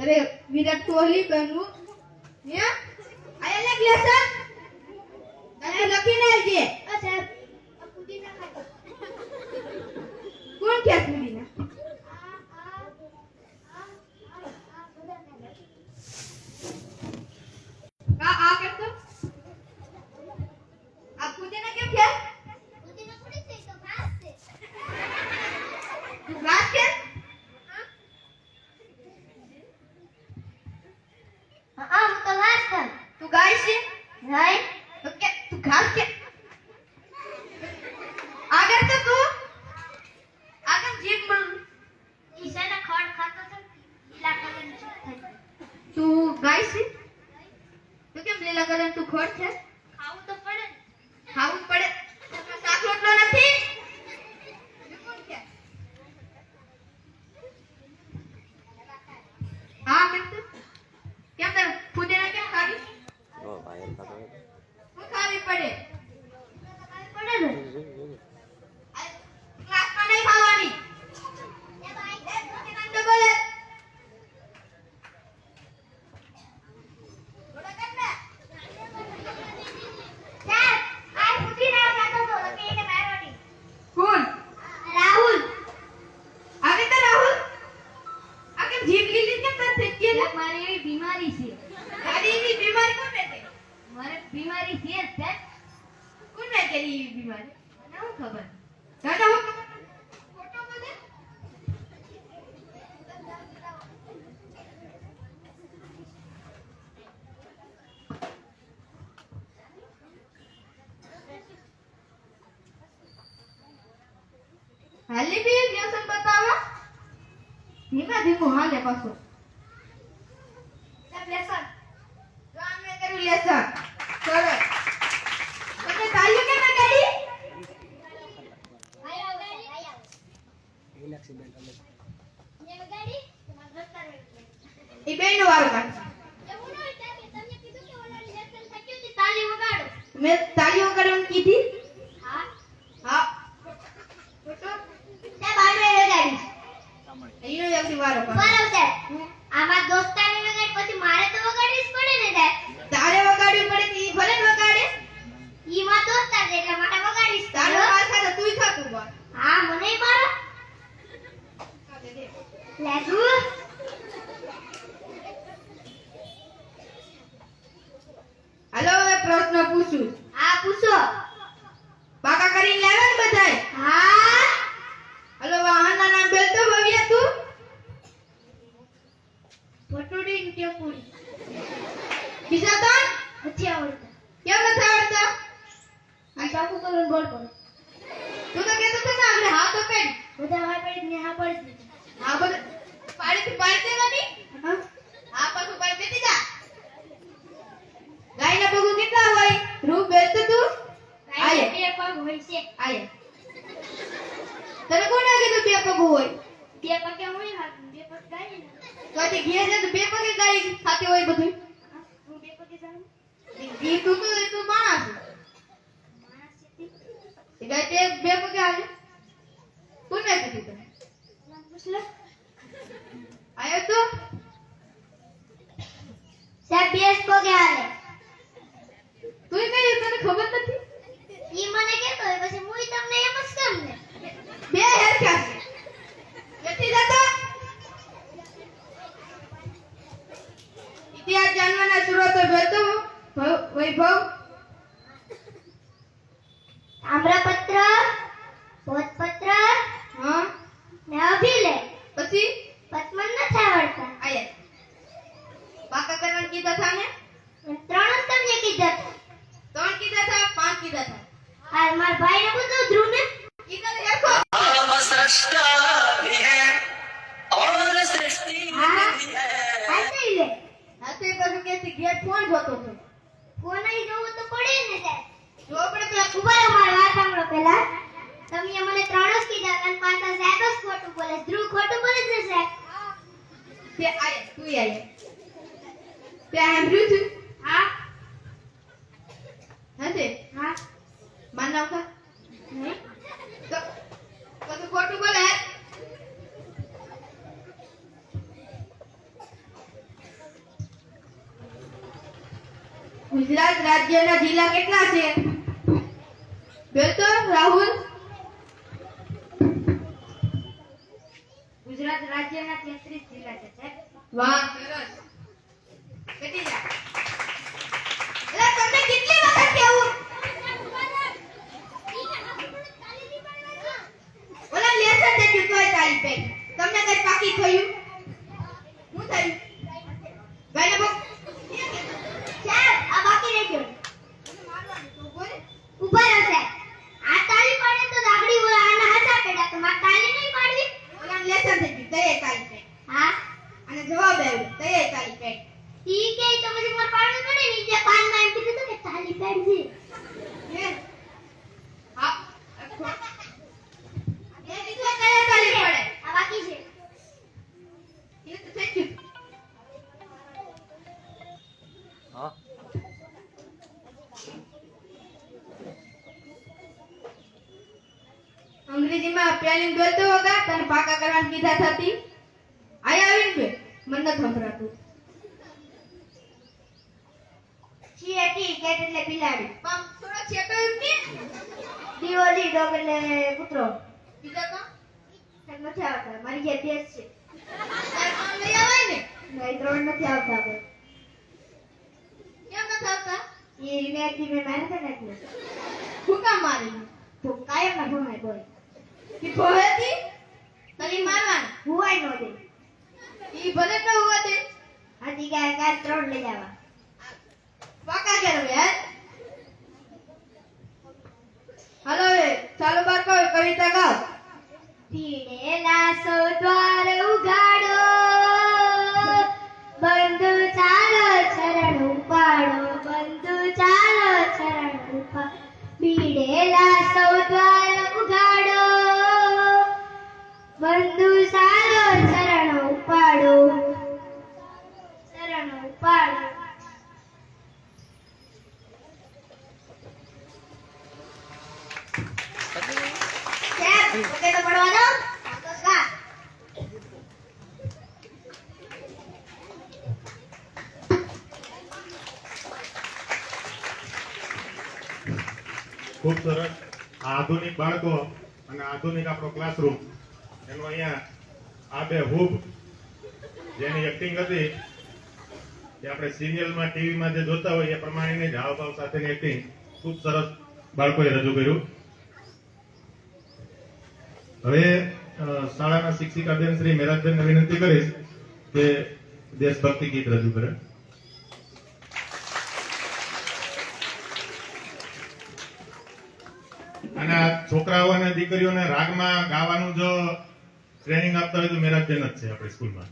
અરે વિરાટ કોહલી બનવું હે? આયા લાગ લેસન તને લખીને આવજે. અચ્છા પુદીના ખાતો કોણ કા આ કરતો આ પુદીના કેમ કે પુદીના થોડી છે તો ઘાસ છે તું ઘાસ કે હા હું તો ઘાસ ખાઉં તું ગાય છે નહીં તો કે તું ઘાસ કે આગળ તો તું આગળ જીભ બોલ ઈશાના ખડ ખાતો તો લીલા કલરનું ચૂપ થઈ ગયું. તું ગાય છે તો કેમ લીલા કલર તું ખોટ છે? ખાવું તો પડે ખાવું પડે તમારો શાક રોટલો નથી બીજું કોણ છે? હા કેમ તું કેમ તારે ફુદેના કેમ ખાવી ઓ ભાઈ એમ થતો હોય. શું ખાવી પડે ખાવી પડે ને આ ક્લાસમાં નહીં ખાવાની એ ભાઈ એ ફુદેના તો બોલે થોડા કર ને સાહેબ આ પુદીના ખાતો તો તમે એને મારો નહીં કોણ રાહુલ આવે તો રાહુલ આ કેમ જીભ લીલી કેમ તાર થઈ ગઈ લે? મારે એવી બીમારી છે તારી એવી બીમારી કોણ બેઠે મારે બીમારી છે જ સાહેબ કોણ બેઠે એવી બીમારી મને શું ખબર દાદા હું ખબર ફોટો બોલે હાલી બી વ્યસન બતાવા ધીમા ધીમું હાલે પાછું સાહેબ લેસન તો આ મેં કર્યું લેસન સરસ તમે તાલીઓ કેમ ના કરી આયો ગાડી આયો એ ગાડી તમારા દોસ્તાર એ બેનો વારો કાઢ. છે તાલી વગાડો. મેં તાલીઓ કરવાનું કીધી હા હા ફોટો સાહેબ આને વગાડી એનો જ આવતી વારો કાઢ બરાબર સાહેબ આમાં દોસ્તારને વગાડી પછી મારે તો વગાડવી જ પડે ને સાહેબ તારે વગાડવી પડે તો ઈ ભલે ને વગાડે ઈ માં દોસ્તાર છે એટલે મારે વગાડવી જ તારો પડે માર ખાતો તુંય ખાતું બોલ હા મને મારો લાગુ હાલો હવે પ્રશ્ન પૂછું. હા પૂછો. પાકા કરીને લાવે ને બધાય. હા. હાલો વાહનના નામ બોલતો ભવ્યા તું. ભટુડી ને ટેપુડી બીજા ત્રણ? નથી આવડતા. કેમ નથી આવડતા? આ ચાકુ કલર બોલ પર. તું તો કહેતો હતો ને આપણે હા તો પેન બધા હા પડી ને હા પડી હા બધું પાડીથી પાડી દેવાની? હા. પાછું પાડી દેતી જા. ગાયના પગું કેટલા હોય? રૂપ બેસતો તું? આયે. બે પગ હોય છે. આયે તને કોણે બે પગું હોય? બે પગે હોય બે પગ ગાય તો આજે ઘેર છે તો બે પગે ગાય સાથે હોય બધું હા, બે પગે જાઉં તું માણસ. માણસ છે તે બે પગે હાલે કોને કીધું તને ના, પૂછ લો. આયો તો સાહેબ બે જ પગે હાલે તું કઈ તને ખબર નથી ઈ મને કહેતો હોય પછી હું તમને એમ જ કેમ ને બે હેરખ્યા છે નથી જતા ઇતિહાસ જાણવાના સ્ત્રોતો ભેતો વૈભવ આમ્રપત્ર ભોજપત્ર હમ ને અભિલેખ. પછી? પતમન નથી આવડતા આયા. પાકા કરવાનું કીધા થા ને? ત્રણ જ તમને કીધા થા. ત્રણ કીધા થા પાંચ કીધા થા. હાલ માર ભાઈ ને પૂછો ધ્રુવ ને. કીધા તો રાખો હમ સૃષ્ટા ભી હે ઓર સૃષ્ટિ ભી હે. હાથે લે. હાથે પછી કે ઘેર ફોન જોતો છે ફોન આઈ જોવો તો પડે ને ત્યાં જો પણ પેલા કુબાર અમાર વાત સાંભળો પેલા તમે મને ત્રણ જ કીધા અને પાંચ સાહેબ જ ખોટું બોલે. ધ્રુવ ખોટું બોલે છે સાહેબ? તે આય તું આય. તે સાંભળ્યું છું હા. હશે? હા. માન ખા તો તો તું ખોટું બોલે? ગુજરાત રાજ્યના જિલ્લા કેટલા છે? બોલતો રાહુલ ગુજરાત રાજ્યના 33 જિલ્લા છે સાહેબ. વાહ સરસ. બેટી જા. એટલે તમને કેટલી વખત ઓલા લેસન જુતોય તારી પે તમને કઈ પાકી થયું? હું થયું ગાયને બો સાહેબ આ બાકી રહી ગયો બોલ ઊભા રહો સાહેબ આ તાળી પાડે તો લાકડી ઓલા આના હાથા પેડા તો મારે તાળી નહીં પાડવી ઓલા લેસન તે જુતોય તારી પે હા અને જવાબ આવ્યો તય તારી પે ઈ કે તો પછી મારે પાડવું પડે ને જે પાનમાં એમ કીધું કે તાળી પાડજે હે? હા એ દીકરા કયા તાલી પડે. આ બાકી છે. એ તો થઈ ગયું હા? અંગ્રેજીમાં પેલિંગ બોલતો હોગા તને પાકા કરવાની કીધા થતી આયા આવીને બે મને નથી સંભળાતું છી કેટ એટલે બિલાડી. પામ થોડો છેટો એમ કે? ડીઓડી ડોગ એટલે કૂતરો. બીજા કા નથી આવતા મારી જે ભેંસ છે. તારે લઈ આવાય ને? નહીં ત્રણ નથી આવતા આપણે કેમ નથી આવતા? એ દી મેં મારે છે ને એટલે. હું કામ મારી. તો કાયમ ના ભણાય બોય કે ભોહેતી તલી મારવાની? હુવાય નો દે. ઈ ભલે તો હુવા દે. આથી કાય કાય ત્રણ લઈ જવા પાકા કરો યાર હાલો ખૂબ સરસ. આ આધુનિક બાળકો અને આધુનિક આપણો ક્લાસરૂમ એનો અહીંયા આ બે હૂબ જેની એક્ટિંગ હતી જે આપણે સિરિયલમાં ટીવીમાં જે જોતા હોય, એ પ્રમાણેની જ હાવભાવ સાથેની એક્ટિંગ ખૂબ સરસ બાળકોએ રજૂ કર્યું. હવે શાળાના શિક્ષિકા બેન શ્રી મેરાજબેનને વિનંતી કરીશ કે દેશભક્તિ ગીત રજૂ કરે. અને આ છોકરાઓ અને દીકરીઓને રાગમાં ગાવાનું જો ટ્રેનિંગ આપતા હોય તો મેરાજબેન જ છે આપણી સ્કૂલમાં.